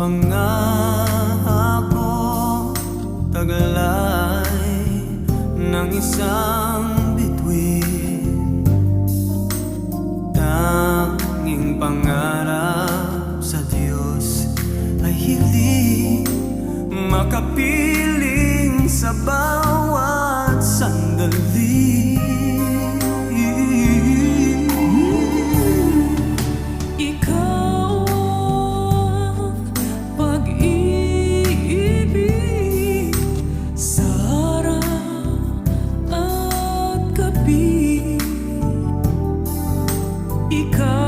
Pangako Tagalay ng isang bituin. Tanging pangarap sa Diyos ay hindi makapit Ikaw